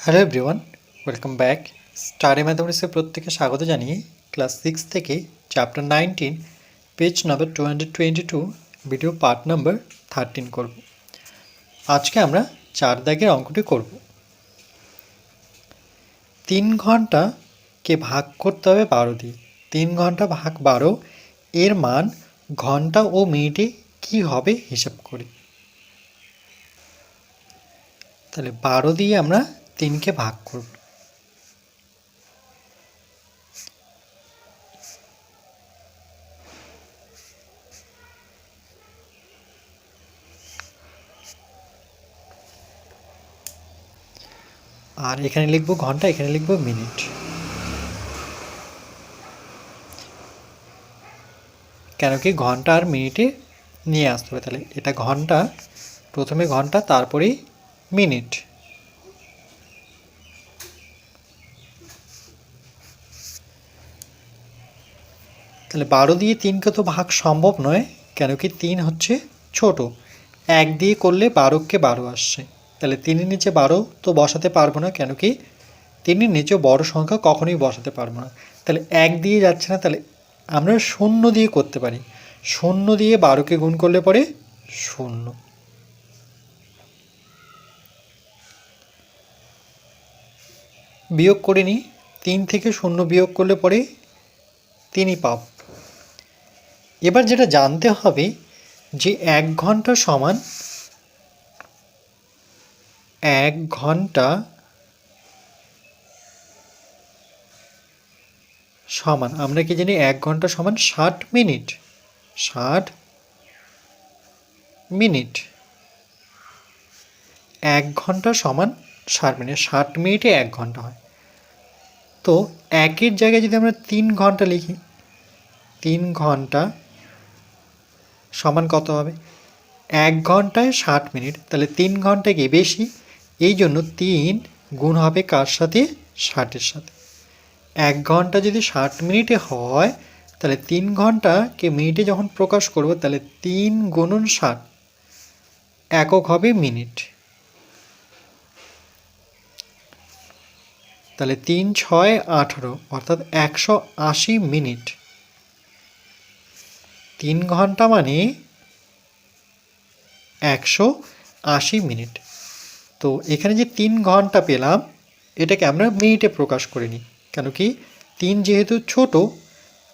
Hello everyone welcome back স্টারে ম্যাথমেটিক্সের প্রত্যেকে স্বাগত জানিয়ে ক্লাস সিক্স থেকে chapter nineteen page number two hundred twenty two video part number thirteen করব। আজকে আমরা চার দাগের অঙ্কটি করব। তিন ঘন্টাকে ভাগ করতে হবে বারো দিয়ে। তিন ঘণ্টা ভাগ বারো, এর মান ঘণ্টা ও মিনিটে কী হবে হিসাব করি। তাহলে বারো দিয়ে আমরা তিনকে ভাগ করব। আর এখানে লিখব ঘণ্টা, এখানে লিখব মিনিট। কেন কি ঘণ্টা আর মিনিটে নিয়ে আসতে হবে, তাহলে এটা ঘণ্টা, প্রথমে ঘণ্টা, তারপরেই মিনিট। তাহলে বারো দিয়ে তিনকে তো ভাগ সম্ভব নয়, কেন কি তিন হচ্ছে ছোট। এক দিয়ে করলে বারোকে বারো আসছে। তাহলে তিনের নিচে বারো তো বসাতে পারব না, কেন কি তিনের নিচে বড় সংখ্যা কখনোই বসাতে পারব না। তাহলে এক দিয়ে যাচ্ছে না, তাহলে আমরা শূন্য দিয়ে করতে পারি। শূন্য দিয়ে বারোকে গুণ করলে পরে শূন্য। বিয়োগ করে নিই, তিন থেকে শূন্য বিয়োগ করলে পরে তিনই পাব। এবার যেটা জানতে হবে যে এক ঘণ্টা সমান এক ঘণ্টা সমান, আমরা কি জানি এক ঘণ্টা সমান ষাট মিনিট ষাট মিনিট। এক ঘণ্টা সমান ষাট মিনিট, ষাট মিনিটে এক ঘণ্টা হয়। তো একের জায়গায় যদি আমরা তিন ঘণ্টা লিখি, তিন ঘণ্টা সমান কত হবে? এক ঘন্টায় ষাট মিনিট। তাহলে তিন ঘণ্টা গিয়ে বেশি? এই জন্য তিন গুণ হবে কার সাথে? ষাটের সাথে। এক ঘণ্টা যদি ষাট মিনিটে হয়, তাহলে তিন ঘন্টাকে মিনিটে যখন প্রকাশ করব, তাহলে তিন গুণন ষাট। একক হবে মিনিট। তাহলে তিন ছয় আঠারো, অর্থাৎ একশো আশি মিনিট। তিন ঘণ্টা মানে একশো আশি মিনিট। তো এখানে যে তিন ঘণ্টা পেলাম, এটাকে আমরা মিনিটে প্রকাশ করে নিই। কেন কি তিন যেহেতু ছোট,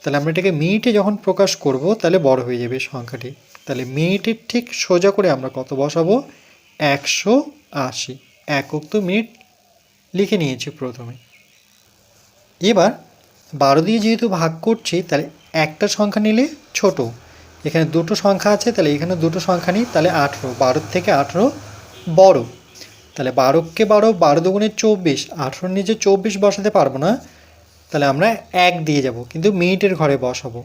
তাহলে আমরা এটাকে মিনিটে যখন প্রকাশ করব, তাহলে বড় হয়ে যাবে সংখ্যাটি। তাহলে মিনিটের ঠিক সোজা করে আমরা কত বসাবো? একশো আশি। একক তো মিনিট লিখে নিয়েছি প্রথমে। এবার বারো দিয়ে যেহেতু ভাগ করছি, তাহলে একটা সংখ্যা নিলে ছোট। এখানে দুটো সংখ্যা আছে, তাহলে এখানে দুটো সংখ্যা নিই, তাহলে আঠেরো। বারোর থেকে আঠেরো বড়। তাহলে বারোকে বারো বারো দুগুণে চব্বিশ। আঠেরোর নিচে চব্বিশ বসাতে পারব না। তাহলে আমরা এক দিয়ে যাব, কিন্তু মিনিটের ঘরে বসাবো।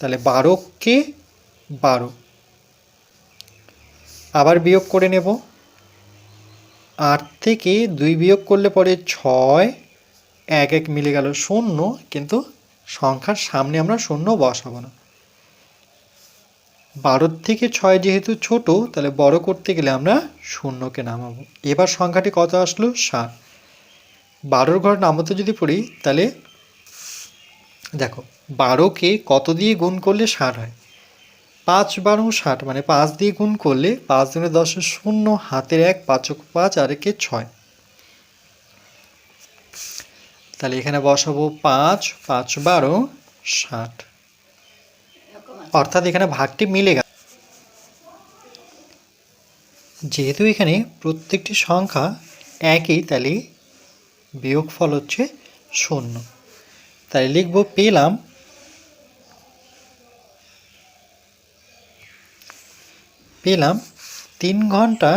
তাহলে বারোকে বারো। আবার বিয়োগ করে নেব। আট থেকে দুই বিয়োগ করলে পরে ছয়, এক এক মিলে গেল শূন্য, কিন্তু সংখ্যার সামনে আমরা শূন্য বসাবো না। বারোর থেকে ছয় যেহেতু ছোট, তাহলে বড় করতে গেলে আমরা শূন্যকে নামাবো। এবার সংখ্যাটি কত আসলো? ষাট বারোর ঘর নামতে যদি পড়ি, তাহলে দেখো, বারোকে কত দিয়ে গুণ করলে ষাট হয়? পাঁচ বারো ষাট মানে পাঁচ দিয়ে গুণ করলে পাঁচ দিনে দশে শূন্য, হাতের এক, পাঁচক পাঁচ, আর একে ছয়। তাহলে এখানে বসাবো পাঁচ পাঁচ বারো, ষাট। অর্থাৎ এখানে ভাগটি মিলে গেল। যেহেতু এখানে প্রত্যেকটি সংখ্যা একই, তাহলে বিয়োগফল হচ্ছে শূন্য। তাই লিখব পেলাম পেলাম তিন ঘণ্টা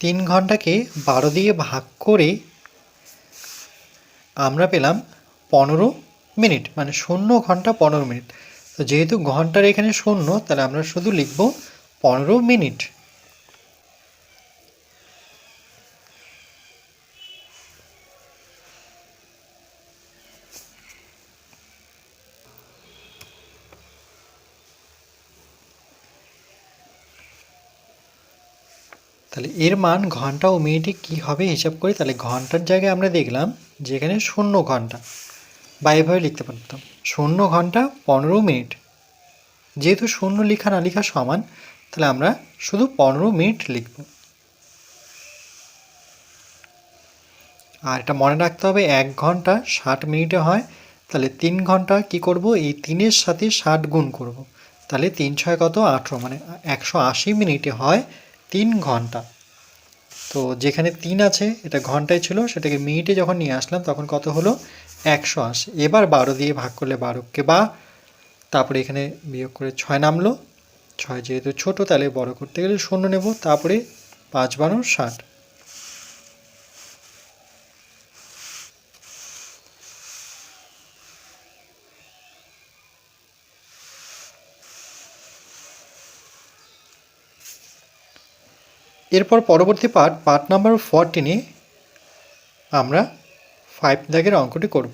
তিন ঘন্টাকে বারো দিয়ে ভাগ করে আমরা পেলাম পনেরো মিনিট মানে শূন্য ঘণ্টা পনেরো মিনিট। তো যেহেতু ঘণ্টার এখানে শূন্য, তাহলে আমরা শুধু লিখব পনেরো মিনিট। তাহলে এর মান ঘণ্টা ও মিনিটে কী হবে হিসাব করি তাহলে ঘণ্টার জায়গায় আমরা দেখলাম যে এখানে শূন্য ঘণ্টা। বা এভাবে লিখতে পারতাম। শূন্য ঘণ্টা পনেরো মিনিট। যেহেতু শূন্য লেখা না লেখা সমান, তাহলে আমরা শুধু পনেরো মিনিট লিখব। আর এটা মনে রাখতে হবে, এক ঘণ্টা ষাট মিনিটে হয়, তাহলে তিন ঘণ্টা কি করব? এই তিনের সাথে ষাট গুণ করব। তাহলে তিন ছয় কত আঠেরো মানে একশো আশি মিনিটে হয় তিন ঘণ্টা। তো যেখানে তিন আছে, এটা ঘন্টায় ছিল, সেটাকে মিনিটে যখন নিয়ে আসলাম, তখন কত হলো? একশো আশি। এবার বারো দিয়ে ভাগ করলে বারোকে বা, তারপরে এখানে বিয়োগ করে ছয় নামলো। ছয় যেহেতু ছোটো, তাহলে বড় করতে গেলে শূন্য নেব। তারপরে পাঁচ বারো ষাট। এরপর পরবর্তী পার্ট পার্ট নাম্বার ফোরটিনে আমরা ফাইভ দাগের অঙ্কটি করব।